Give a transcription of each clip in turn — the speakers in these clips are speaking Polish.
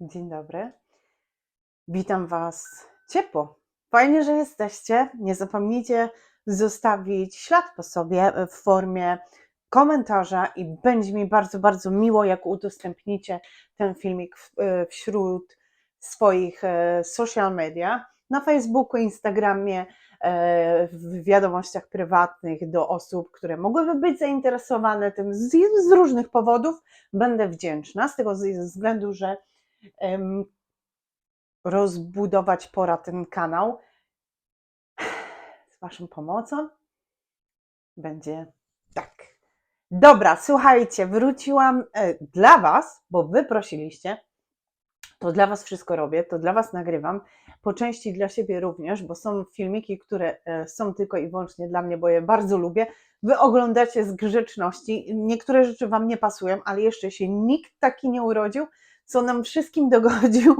Dzień dobry. Witam Was ciepło. Fajnie, że jesteście. Nie zapomnijcie zostawić ślad po sobie w formie komentarza i będzie mi bardzo, bardzo miło, jak udostępnicie ten filmik w, wśród swoich e, social media, na Facebooku, Instagramie, e, w wiadomościach prywatnych do osób, które mogłyby być zainteresowane tym z, różnych powodów. Będę wdzięczna z tego względu, że rozbudować pora ten kanał z Waszą pomocą będzie tak. Dobra, słuchajcie, wróciłam e, dla Was, bo Wy prosiliście. To dla Was wszystko robię, to dla Was nagrywam. Po części dla siebie również, bo są filmiki, które e, są tylko i wyłącznie dla mnie, bo je bardzo lubię. Wy oglądacie z grzeczności. Niektóre rzeczy Wam nie pasują, ale jeszcze się nikt taki nie urodził, co nam wszystkim dogodził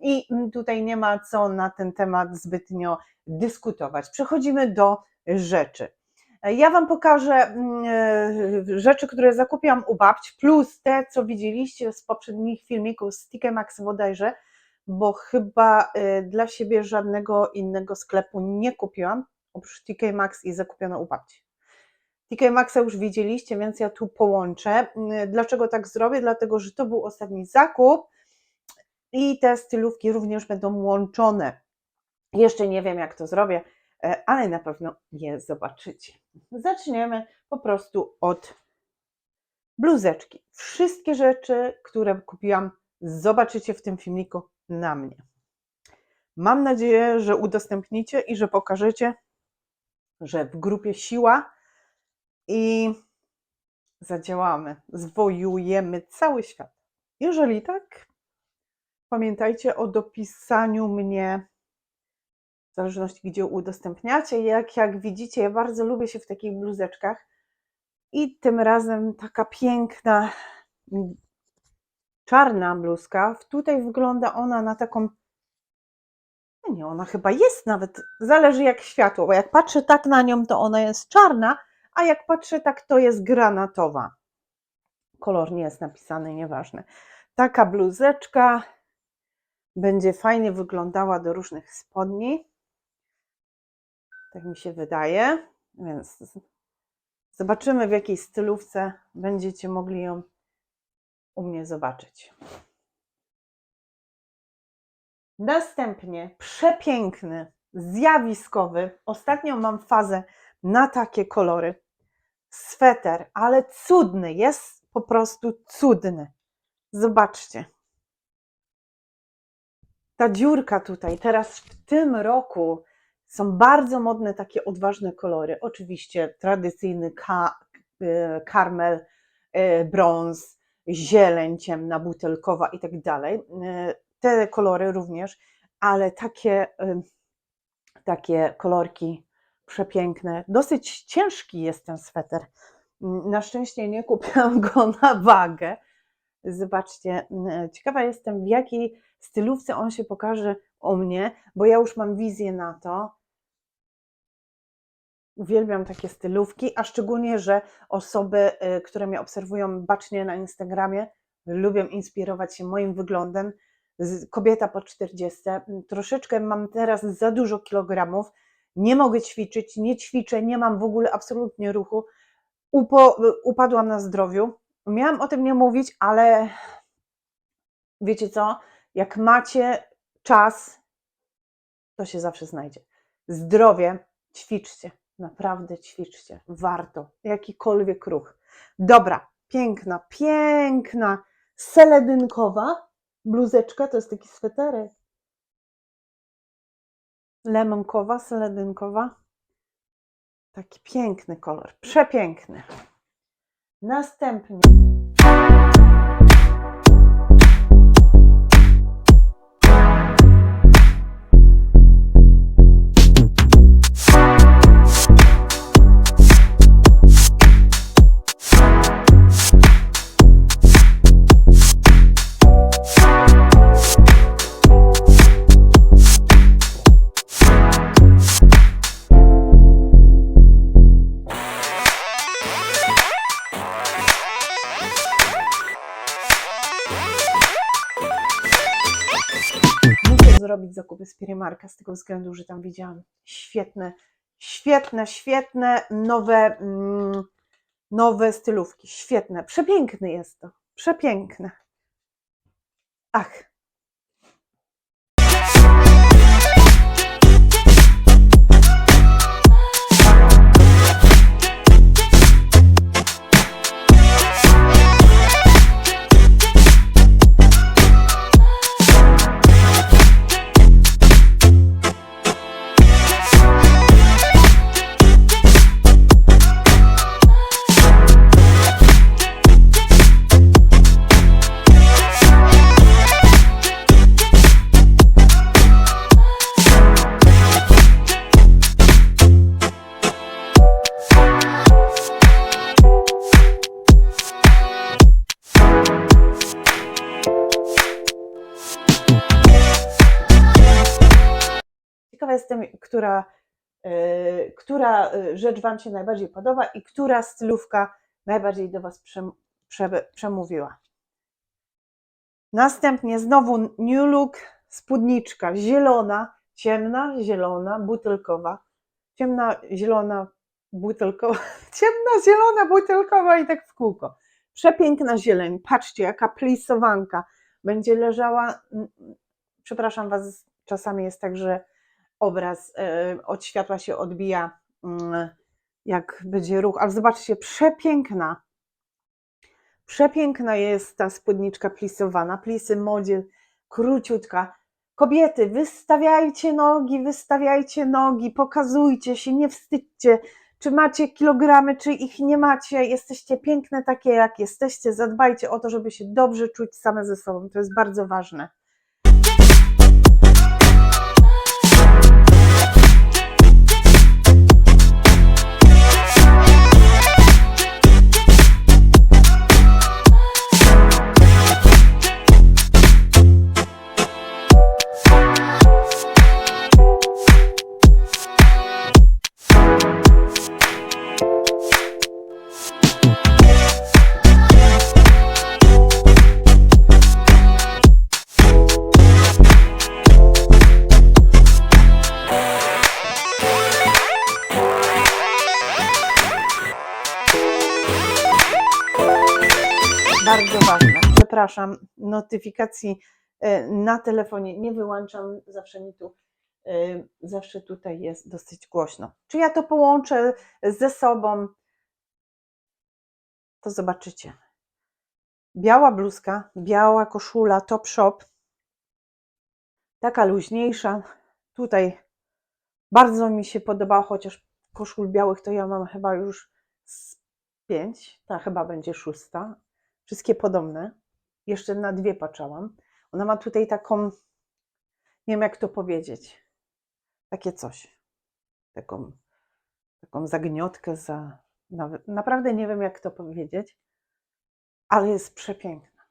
i mm, tutaj nie ma co na ten temat zbytnio dyskutować. Przechodzimy do rzeczy. Ja Wam pokażę mm, e, rzeczy, które zakupiłam u babci, plus te, co widzieliście z poprzednich filmików z TK Max bodajże, bo chyba e, dla siebie żadnego innego sklepu nie kupiłam, oprócz TK Max i zakupiono u babci. TK Maxa już widzieliście, więc ja tu połączę. Mm, Dlaczego tak zrobię? Dlatego, że to był ostatni zakup i te stylówki również będą łączone. Jeszcze nie wiem, jak to zrobię, e, ale na pewno je zobaczycie. Zaczniemy po prostu od bluzeczki. Wszystkie rzeczy, które kupiłam, zobaczycie w tym filmiku na mnie. Mam nadzieję, że udostępnicie i że pokażecie, że w grupie siła i zadziałamy, zwojujemy cały świat. Jeżeli tak, pamiętajcie o dopisaniu mnie, w zależności gdzie udostępniacie. Jak, jak widzicie, ja bardzo lubię się w takich bluzeczkach i tym razem taka piękna czarna bluzka. Tutaj wygląda ona na taką no nie, ona chyba jest nawet, zależy jak światło, bo jak patrzę tak na nią, to ona jest czarna, a jak patrzę tak, to jest granatowa. Kolor nie jest napisany, nieważne. Taka bluzeczka będzie fajnie wyglądała do różnych spodni. Tak mi się wydaje. Więc zobaczymy, w jakiej stylówce będziecie mogli ją u mnie zobaczyć. Następnie przepiękny, zjawiskowy. Ostatnio mam fazę na takie kolory. Sweter, ale cudny, jest po prostu cudny. Zobaczcie. Ta dziurka tutaj, teraz w tym roku są bardzo modne takie odważne kolory. Oczywiście tradycyjny ka, e, karmel, e, brąz, zieleń ciemna, butelkowa i tak dalej. E, Te kolory również, ale takie, takie kolorki przepiękne. Dosyć ciężki jest ten sweter. Na szczęście nie kupiłam go na wagę. Zobaczcie, ciekawa jestem, w jakiej stylówce on się pokaże u mnie, bo ja już mam wizję na to. Uwielbiam takie stylówki, a szczególnie, że osoby, y, które mnie obserwują bacznie na Instagramie, lubią inspirować się moim wyglądem. Kobieta po 40, mm, troszeczkę mam teraz za dużo kilogramów, nie mogę ćwiczyć, nie ćwiczę, nie mam w ogóle absolutnie ruchu. Upo, upadłam na zdrowiu. Miałam o tym nie mówić, ale wiecie co? Jak macie czas, to się zawsze znajdzie. Zdrowie, ćwiczcie, naprawdę ćwiczcie. Warto, jakikolwiek ruch. Dobra, piękna, piękna, seledynkowa bluzeczka, to jest taki sweterek. Lemonkowa, seledynkowa. Taki piękny kolor, przepiękny. Następnie. Zrobić zakupy z Primarka z tego względu, że tam widziałam świetne, świetne, świetne nowe, mm, nowe stylówki. Świetne. Przepiękne jest to. Przepiękne. Ach. Która, y, która y, rzecz Wam się najbardziej podoba i która stylówka najbardziej do Was przem- prze- przemówiła. Następnie znowu New Look, spódniczka zielona, ciemna, zielona, butelkowa. Ciemna, zielona, butelkowa. Ciemna, zielona, butelkowa i tak w kółko. Przepiękna zieleń. Patrzcie, jaka plisowanka. Będzie leżała. Przepraszam Was, czasami jest tak, że obraz e, od światła się odbija, mm, jak będzie ruch, ale zobaczcie, przepiękna. Przepiękna jest ta spódniczka plisowana, plisy modzie, króciutka. Kobiety, wystawiajcie nogi, wystawiajcie nogi, pokazujcie się, nie wstydźcie, czy macie kilogramy, czy ich nie macie, jesteście piękne takie, jak jesteście, zadbajcie o to, żeby się dobrze czuć same ze sobą, to jest bardzo ważne. Przepraszam, notyfikacji e, na telefonie nie wyłączam, zawsze mi tu, e, zawsze tutaj jest dosyć głośno. Czy ja to połączę ze sobą, to zobaczycie. Biała bluzka, biała koszula, top shop, taka luźniejsza. Tutaj bardzo mi się podobało, chociaż koszul białych to ja mam chyba już z pięć, ta chyba będzie szósta. Wszystkie podobne. Jeszcze na dwie patrzałam. Ona ma tutaj taką, nie wiem jak to powiedzieć, takie coś. Taką, taką zagniotkę za. Naprawdę nie wiem jak to powiedzieć, ale jest przepiękna.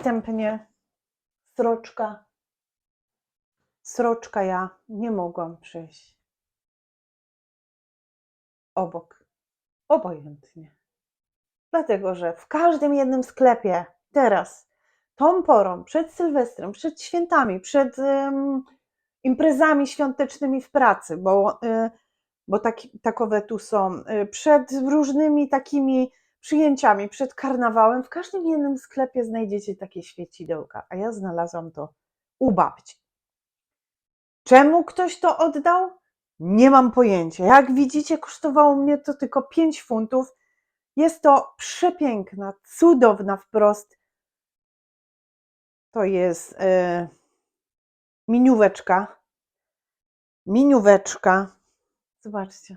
Następnie sroczka. Sroczka ja nie mogłam przejść obok. Obojętnie. Dlatego, że w każdym jednym sklepie teraz, tą porą, przed Sylwestrem, przed świętami, przed em, imprezami świątecznymi w pracy, bo, y, bo taki, takowe tu są, y, przed różnymi takimi przyjęciami, przed karnawałem, w każdym jednym sklepie znajdziecie takie świecidełka, a ja znalazłam to u babci. Czemu ktoś to oddał? Nie mam pojęcia. Jak widzicie, kosztowało mnie to tylko 5 funtów. Jest to przepiękna, cudowna wprost. To jest e, minióweczka. Minióweczka. Zobaczcie.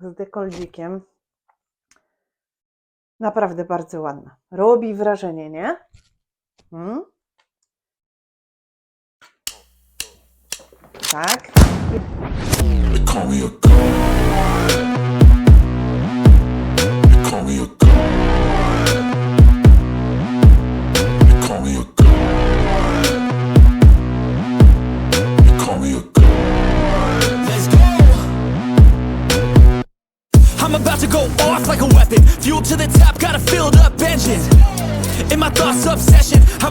Z dekoldzikiem. Naprawdę bardzo ładna. Robi wrażenie, nie? Hmm? Tak. Call me a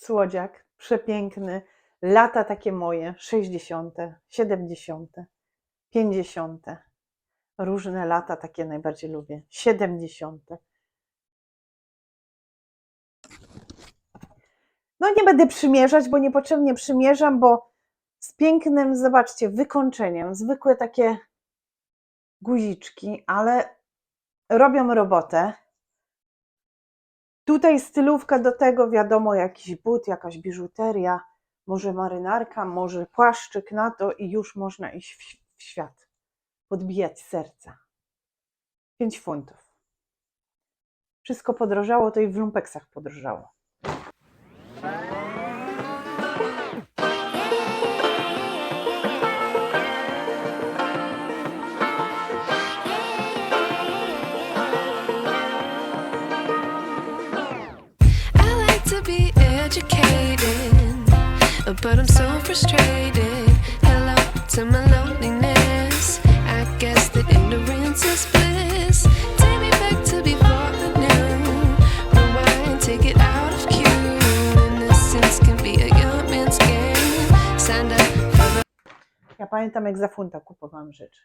Słodziak, przepiękny. Lata takie moje, 60., 70., 50. Różne lata takie najbardziej lubię. 70. No nie będę przymierzać, bo niepotrzebnie przymierzam, bo z pięknym, zobaczcie, wykończeniem, zwykłe takie guziczki, ale robią robotę. Tutaj stylówka do tego, wiadomo, jakiś but, jakaś biżuteria, może marynarka, może płaszczyk na to i już można iść w, świat, podbijać serca. 5 funtów. Wszystko podrożało, to i w lumpeksach podrożało. But I'm so frustrated. Hello to my loneliness. I guess that ignorance is bliss. Take me back to before. Rewind, take it out of cue. Innocence can be a young man's game. Signed up for Ja pamiętam, jak za funta kupowałam rzeczy.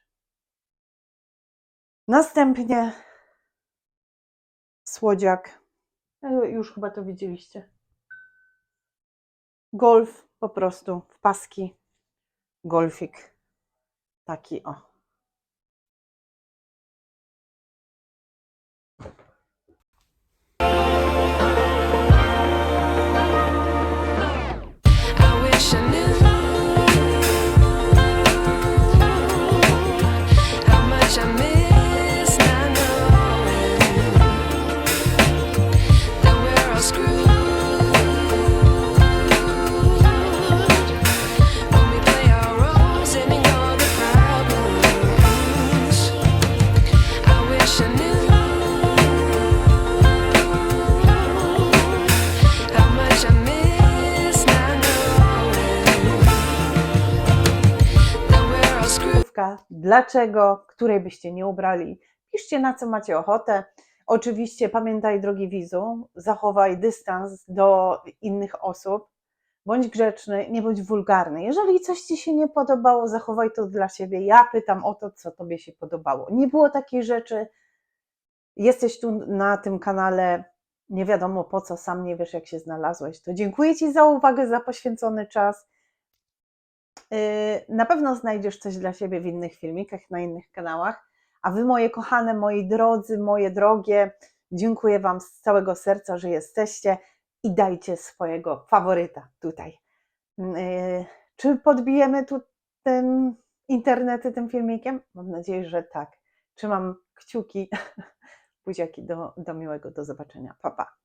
Następnie słodziak. E, Już chyba to widzieliście. Golf po prostu w paski. Golfik. Taki o. Dlaczego? Której byście nie ubrali? Piszcie na co macie ochotę. Oczywiście pamiętaj, drogi widzu, zachowaj dystans do innych osób. Bądź grzeczny, nie bądź wulgarny. Jeżeli coś Ci się nie podobało, zachowaj to dla siebie. Ja pytam o to, co Tobie się podobało. Nie było takiej rzeczy. Jesteś tu na tym kanale, nie wiadomo po co, sam nie wiesz, jak się znalazłeś. To dziękuję Ci za uwagę, za poświęcony czas. Yy, Na pewno znajdziesz coś dla siebie w innych filmikach, na innych kanałach. A Wy, moje kochane, moi drodzy, moje drogie, dziękuję Wam z całego serca, że jesteście i dajcie swojego faworyta tutaj. Yy, Czy podbijemy tu ten internety tym filmikiem? Mam nadzieję, że tak. Trzymam kciuki. Buziaki do, do miłego, do zobaczenia. Pa, pa.